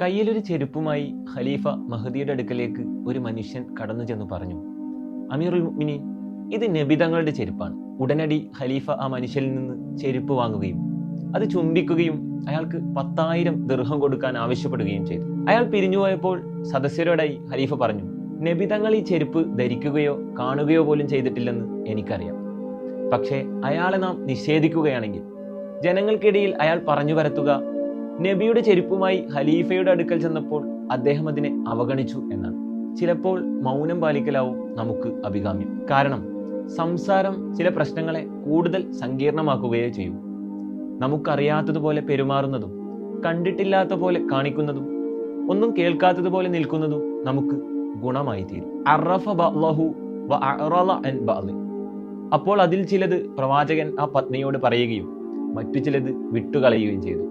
കയ്യിലൊരു ചെരുപ്പുമായി ഖലീഫ മഹദിയുടെ അടുക്കലേക്ക് ഒരു മനുഷ്യൻ കടന്നു ചെന്ന് പറഞ്ഞു അമീറുൽ മിനി ഇത് നബിതങ്ങളുടെ ചെരുപ്പാണ്. ഉടനടി ഖലീഫ ആ മനുഷ്യനിൽ നിന്ന് ചെരുപ്പ് വാങ്ങുകയും അത് ചുംബിക്കുകയും അയാൾക്ക് പത്തായിരം ദീർഘം കൊടുക്കാൻ ആവശ്യപ്പെടുകയും ചെയ്തു. അയാൾ പിരിഞ്ഞുപോയപ്പോൾ സദസ്യരോടായി ഖലീഫ പറഞ്ഞു നബിതങ്ങൾ ഈ ചെരുപ്പ് ധരിക്കുകയോ കാണുകയോ പോലും ചെയ്തിട്ടില്ലെന്ന് എനിക്കറിയാം. പക്ഷേ അയാളെ നാം നിഷേധിക്കുകയാണെങ്കിൽ ജനങ്ങൾക്കിടയിൽ അയാൾ പറഞ്ഞു പരത്തുക നബിയുടെ ചെരുപ്പുമായി ഖലീഫയുടെ അടുക്കൽ ചെന്നപ്പോൾ അദ്ദേഹം അതിനെ അവഗണിച്ചു എന്നാണ്. ചിലപ്പോൾ മൗനം പാലിക്കലാവും നമുക്ക് അഭികാമ്യം. കാരണം സംസാരം ചില പ്രശ്നങ്ങളെ കൂടുതൽ സങ്കീർണമാക്കുകയേ ചെയ്യൂ. നമുക്കറിയാത്തതുപോലെ പെരുമാറുന്നതും കണ്ടിട്ടില്ലാത്ത പോലെ കാണിക്കുന്നതും ഒന്നും കേൾക്കാത്തതുപോലെ നിൽക്കുന്നതും നമുക്ക് ഗുണമായി തീരും. അപ്പോൾ അതിൽ ചിലത് പ്രവാചകൻ ആ പത്നിയോട് പറയുകയും മറ്റു ചിലത് വിട്ടുകളയുകയും ചെയ്തു.